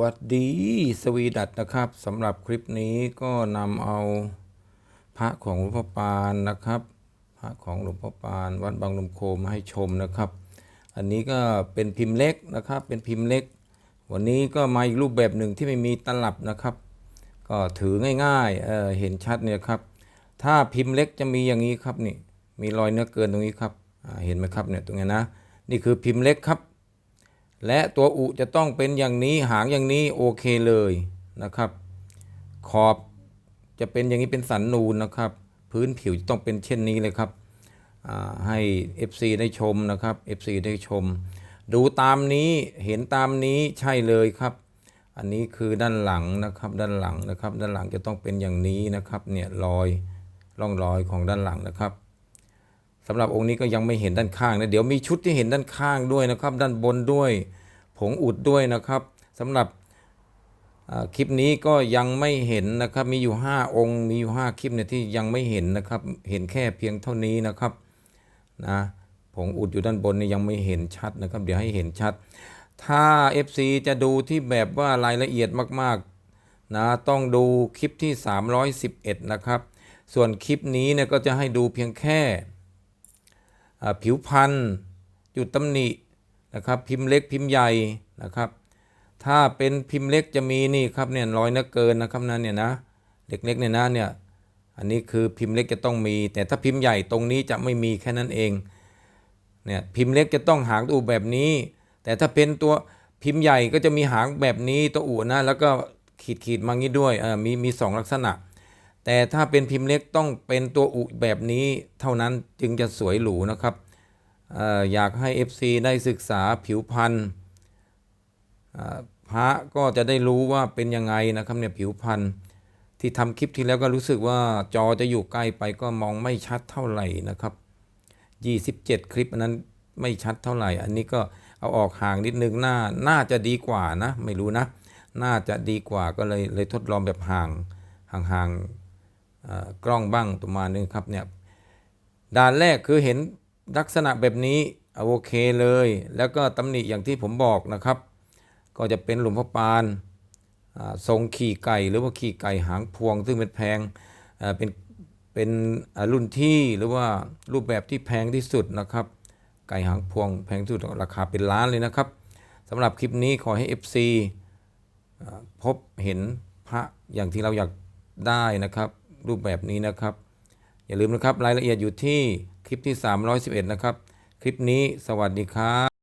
วัสดีสวีดัตนะครับสำหรับคลิปนี้ก็นำเอาพระของหลวงพ่อปานนะครับ พระของหลวงพ่อปานวัดบางลมโคมาให้ชมนะครับ อันนี้ก็เป็นพิมพ์เล็กนะครับ เป็นพิมพ์เล็ก วันนี้ก็มาอีกรูปแบบหนึ่งที่ไม่มีตลับนะครับ ก็ถือง่ายๆเเห็นชัดเนี่ยครับ ถ้าพิมพ์เล็กจะมีอย่างนี้ครับนี่มีรอยเนื้อเกินตรงนี้ครับเห็นไหมครับเนี่ยตรงนี้นะนี่คือพิมพ์เล็กครับ และตัวอุจะต้องเป็นอย่างนี้หางอย่างนี้โอเคเลยนะครับ ขอบจะเป็นอย่างนี้เป็นสันนูนนะครับ พื้นผิวจะต้องเป็นเช่นนี้เลยครับให้ FC ได้ชมนะครับ FC ได้ชม ดูตามนี้เห็นตามนี้ใช่เลยครับ อันนี้คือด้านหลังนะครับ ด้านหลังนะครับ ด้านหลังจะต้องเป็นอย่างนี้นะครับ เนี่ยรอยร่องรอยของด้านหลังนะครับ สำหรับองค์นี้ก็ยังไม่เห็นด้านข้างนะเดี๋ยวมีชุดที่เห็นด้านข้างด้วยนะครับ ด้านบนด้วย ผงอุดด้วยนะครับสำหรับคลิปนี้ก็ยังไม่เห็นนะครับ มีอยู่ 5 องค์ มีอยู่ 5 คลิปเนี่ยที่ยังไม่เห็นนะครับ เห็นแค่เพียงเท่านี้นะครับนะผงอุดอยู่ด้านบนเนี่ยยังไม่เห็นชัดนะครับ เดี๋ยวให้เห็นชัด ถ้า FC จะดูที่แบบว่ารายละเอียดมากๆนะต้องดูคลิปที่ 311 นะครับ ส่วนคลิปนี้เนี่ยก็จะให้ดูเพียงแค่ ผิวพันธุ์จุดตำหนินะครับพิมพ์เล็กพิมพ์ใหญ่นะครับ ถ้าเป็นพิมพ์เล็กจะมีนี่ครับเนี่ยรอยเนื้อเกินนะครับนั่นเนี่ยนะเล็กๆเนี่ยนะเนี่ยอันนี้คือพิมพ์เล็กจะต้องมี แต่ถ้าพิมพ์ใหญ่ตรงนี้จะไม่มีแค่นั้นเองเนี่ยพิมพ์เล็กจะต้องหางตัวอูแบบนี้ แต่ถ้าเป็นตัวพิมพ์ใหญ่ก็จะมีหางแบบนี้ตัวอูนะแล้วก็ขีดขีดๆมางี้ด้วยมีมีสองลักษณะ แต่ถ้าเป็นพิมพ์เล็กต้องเป็นตัวอุแบบนี้เท่านั้นจึงจะสวยหรูนะครับอออยากให้ FC ได้ศึกษาผิวพันธุ์พระก็จะได้รู้ว่าเป็นยังไงนะครับเนี่ยผิวพันธุ์ที่ทำคลิปที่แล้วก็รู้สึกว่าจอจะอยู่ใกล้ไปก็มองไม่ชัดเท่าไหร่นะครับ 27 คลิปอันนั้นไม่ชัดเท่าไหร่ อันนี้ก็เอาออกห่างนิดนึงหน่าน่าจะดีกว่านะ ไม่รู้นะ น่าจะดีกว่าก็เลยเลยทดลองแบบห่างห่างๆ กล้องบ้างประมาณนึงครับเนี่ยด่านแรกคือเห็นลักษณะแบบนี้เอาโอเคเลย แล้วก็ตำหนิอย่างที่ผมบอกนะครับ ก็จะเป็นหลุมพระปานทรงขี่ไก่หรือว่าขี่ไก่หางพวง ซึ่งเป็นแพงเป็นเป็นรุ่นที่หรือว่ารูปแบบที่แพงที่สุดนะครับ ไก่หางพวงแพงที่สุดราคาเป็นล้านเลยนะครับสำหรับคลิปนี้ขอให้ FC พบเห็นพระอย่างที่เราอยากได้นะครับ รูปแบบนี้นะครับ อย่าลืมนะครับรายละเอียดอยู่ที่คลิปที่ 311 นะครับ คลิปนี้สวัสดีครับ